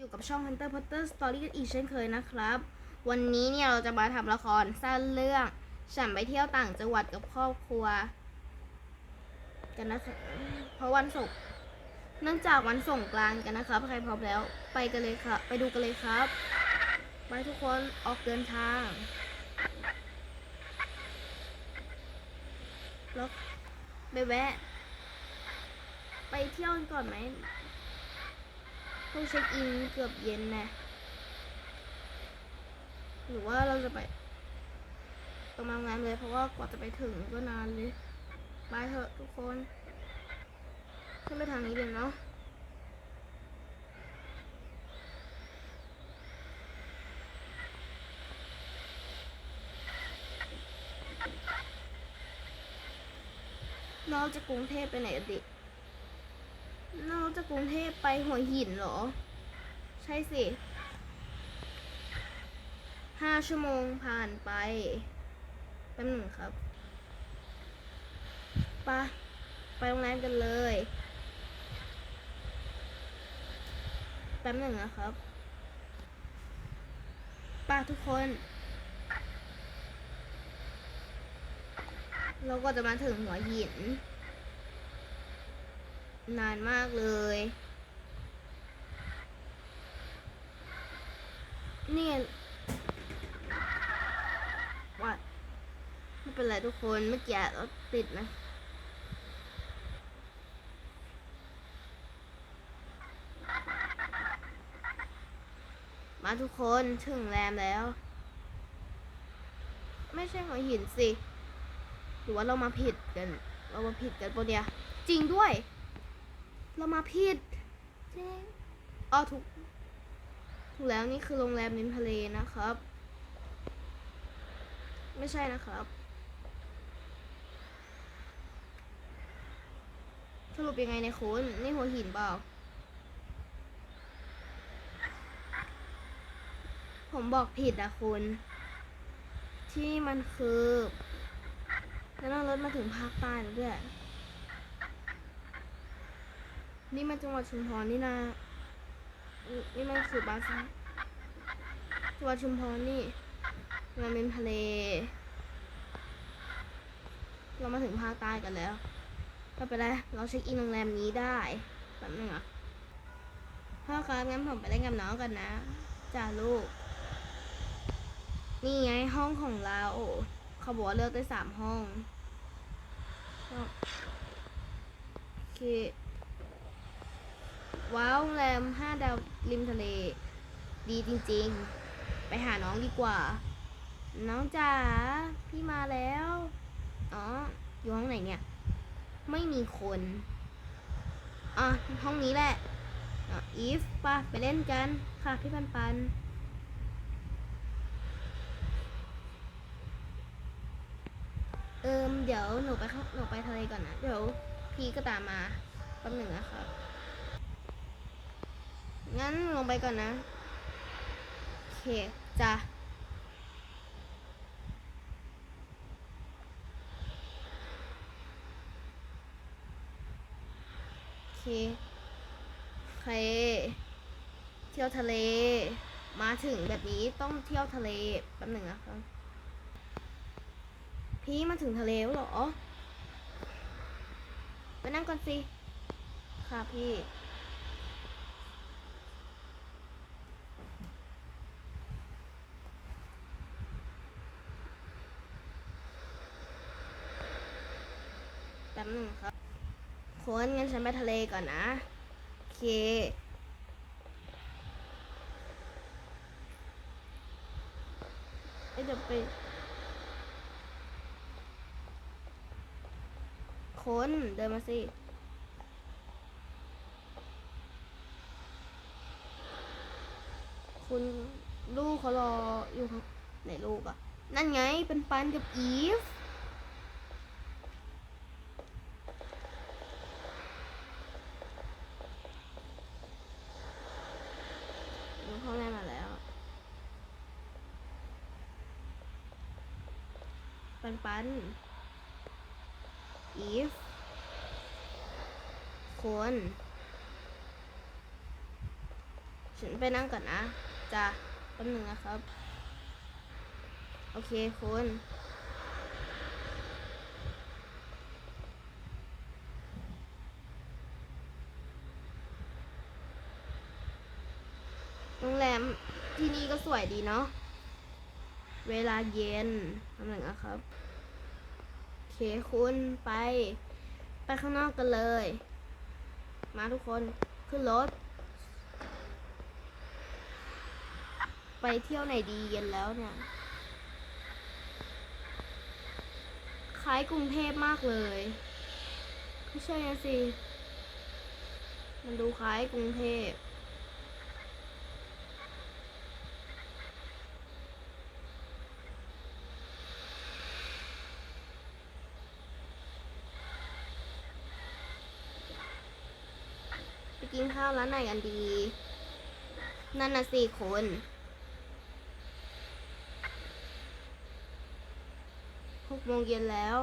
อยู่กับช่อง Hunter Potter Story กันอีกเช่นเคยนะครับ วันนี้เนี่ยเราจะมาทำละครสั้นเรื่อง ฉันไปเที่ยวต่างจังหวัดกับครอบครัว กันนะคะเพราะวันศุกร์เนื่องจากวันส่งกรานต์กันนะครับ ใครพร้อมแล้วไปกันเลยครับไปดูกันเลยครับ ไปทุกคนออกเดินทางแล้วไปแวะ ไปเที่ยวกันก่อนไหม ต้องเช็คอินเกือบเย็นนะ หรือว่าเราจะไปประมาณงานเลยเพราะว่ากว่าจะไปถึงก็นานเลยไปเถอะทุกคนขึ้นไปทางนี้เลยเนาะเราจะกรุงเทพไปไหนอะดิ เราจะกรุงเทพไปหัวหินเหรอ ใช่สิห้าชั่วโมงผ่านไปแป๊บหนึ่งครับไปะไปโรงแรมกันเลยแป๊บหนึ่งนะครับไป้าทุกคน เราก็จะมาถึงหัวหิน นานมากเลย เนี่ยวัดไม่เป็นไรทุกคนเมื่อกี้ราติดนะมาทุกคนถึงแรมแล้ว ไม่ใช่หัวหินสิ หรือว่าเรามาผิดกัน เรามาผิดกันปะเนี่ย จริงด้วย เรามาผิดจริงอ๋อถูกถูกแล้วนี่คือโรงแรมริมทะเลนะครับ ไม่ใช่นะครับ สรุปยังไงในคุณนี่หัวหินเปล่า ผมบอกผิดอะคุณ ที่มันคือแล้วนั่งรถมาถึงภาคใต้แล้วด้วย นี่มันจังหวัดชุมพรนี่นะ นี่มันคือบาซ่าจังหวัดชุมพรนี่ มันเป็นทะเล เรามาถึงภาคใต้กันแล้วไม่เป็นไรเราเช็คอินโรงแรมนี้ได้แป๊บนึงอะพ่อครับงั้นผมไปเล่นกับน้องกันนะจ้าลูก นี่ไงห้องของเราเขาบอกว่าเลือกได้สามห้องโอเค ว้าวโรงแรมห้าดาวริมทะเล ดีจริงๆ ไปหาน้องดีกว่า น้องจ๋าพี่มาแล้ว อ๋อ อยู่ห้องไหนเนี่ย ไม่มีคนอะห้องนี้แหละอะอีฟป่ะไปเล่นกันค่ะพี่ปันปันเอิมเดี๋ยวหนูไปหนูไปทะเลก่อนนะ เดี๋ยวพี่ก็ตามมาแป๊บหนึ่งนะคะ งั้นลงไปก่อนนะโอเคจ้ะโอเคเคเที่ยวทะเล มาถึงแบบนี้ต้องเที่ยวทะเลแป๊บหนึ่งนะคะพี่มาถึงทะเลแล้วหรอ ไปนั่งก่อนสิ ค่ะพี่ แป๊บหนึง ครับคนงั้นฉันไปทะเลก่อนนะ โอเคเอ้ยเดี๋ยวไปคนเดินมาสิคุณลูกเขารออยู่ไหนลูกอะนั่นไงเป็นปันกับอีฟ ดูพ่อแม่มาแล้ว ปันปันอีฟคนฉันไปนั่งก่อนนะจ้ะแป๊บหนึ่งนะครับ โอเคคุณโรงแรมที่นี่ก็สวยดีเนาะ เวลาเย็นแป๊บหนึ่งนะครับ เคคุณไป ไปข้างนอกกันเลย มาทุกคนขึ้นรถ ไปเที่ยวไหนดีเย็นแล้วเนี่ยคล้ายกรุงเทพมากเลยไม่ใช่นะสิ มันดูคล้ายกรุงเทพ กินข้าวแล้วนไหนกันดี นั่นน่ะสี่คน หกโมงเย็นแล้ว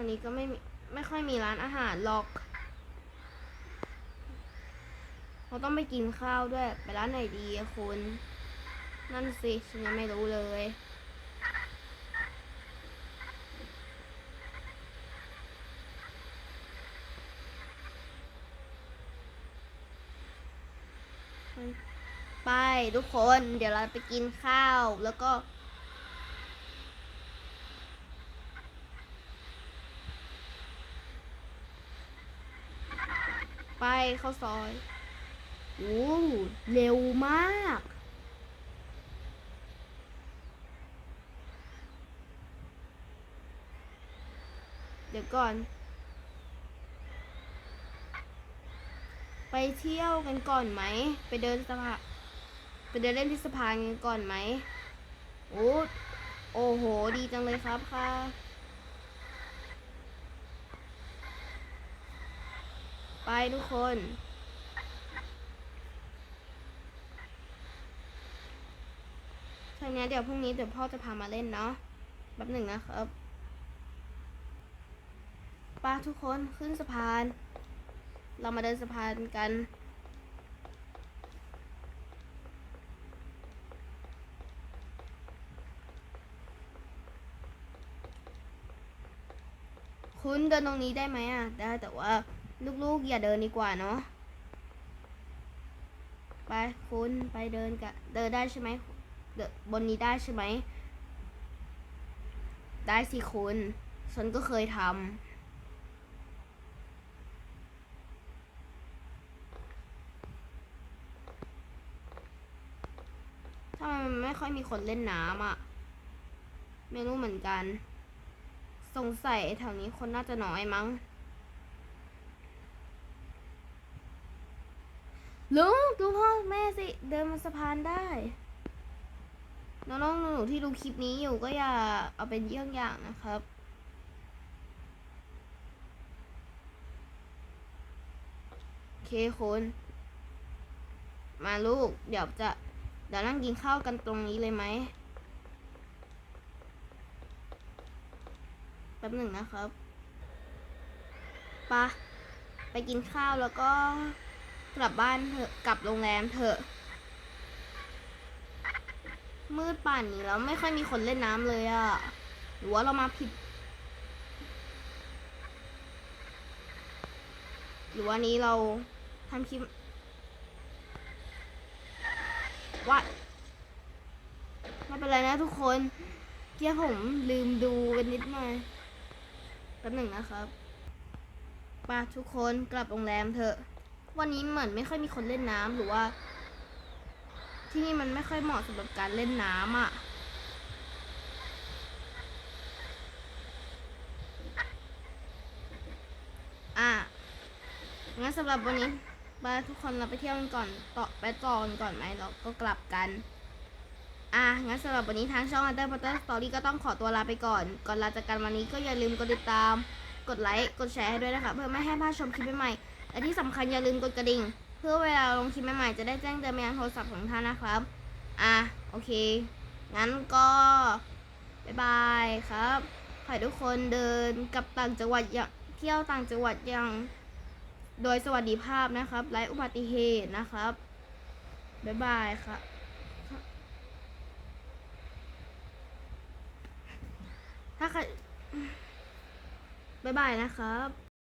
วนี้ก็ไม่ไม่ค่อยมีร้านอาหารหรอกเราต้องไปกินข้าวด้วย ไปร้านไหนดีคุณ นั่นสิฉันยังไม่รู้เลยไปทุกคนเดี๋ยวเราไปกินข้าวแล้วก็ ไปเข้าซอยโอ้เร็วมากเดี๋ยวก่อน ไปเที่ยวกันก่อนไหม ไปเดินสะพานไปเดินเล่นที่สะพานกันก่อนไหม โอ้โอ้โห ดีจังเลยครับค่ะ ไป ทุกคน ทางนี้เดี๋ยวพรุ่งนี้เดี๋ยวพ่อจะพามาเล่นเนาะแป๊บหนึ่งนะครับไป้าทุกคนขึ้นสะพาน เรามาเดินสะพานกันคุณเดินตรงนี้ได้ไหมอะ ได้แต่ว่า ลูกๆ อย่าเดินดีกว่าเนาะไปคุณไปเดินกะเดินได้ใช่ไหมเดินบนนี้ได้ใช่ไหม ได้สิคุณ ฉันก็เคยทำทำไมมันไม่ค่อยมีคนเล่นน้ำอะ ไม่รู้เหมือนกัน สงสัยแถวนี้คนน่าจะน้อยมั้ง ลุงดูพ่อแม่สิ เดินมาสะพานได้ น้องๆหนูๆที่ดูคลิปนี้อยู่ก็อย่าเอาเป็นเยี่ยงอย่างนะครับโอเคคุณมาลูก เดี๋ยวจะเดี๋ยวนั่งกินข้าวกันตรงนี้เลยไหมแป๊บหนึ่งนะครับไปะไปกินข้าวแล้วก็ กลับบ้านเถอะกลับโรงแรมเถอะ มืดป่านนี้แล้วไม่ค่อยมีคนเล่นน้ำเลยอะหรือว่าเรามาผิด หรือว่านี้เราทำคลิปว่าไม่เป็นไรนะทุกคนเกี่ยผมลืมดูกันนิดหน่อยแป๊บหนึ่งนะครับป้าทุกคนกลับโรงแรมเถอะ วันนี้เหมือนไม่ค่อยมีคนเล่นน้ำหรือว่า ที่นี่มันไม่ค่อยเหมาะสำหรับการเล่นน้ำอะ อะงั้นสำหรับวันนี้บายทุกคนเราไปเที่ยวกันก่อนต่อไปต่อกันก่อนไหมเราก็กลับกัน อะงั้นสำหรับวันนี้ทางช่อง Under Potter Story ก็ต้องขอตัวลาไปก่อน ก่อนลาจากกันวันนี้ก็อย่าลืมกดติดตาม กดไลค์ กดแชร์ให้ด้วยนะคะ เพื่อไม่ให้พลาดชมคลิปใหม่ๆ และที่สำคัญอย่าลืมกดกระดิ่ง เพื่อเวลาลงคลิปใหม่ๆ จะได้แจ้งเตือนไปยังโทรศัพท์ของท่านนะครับ อะ โอเค งั้นก็บายบายครับขอให้ทุกคนเดินกับต่างจังหวัดอย่างเที่ยวต่างจังหวัดอย่างโดยสวัสดิภาพนะครับไร้อุบัติเหตุนะครับบายบายครับถ้าใครบายบายนะครับ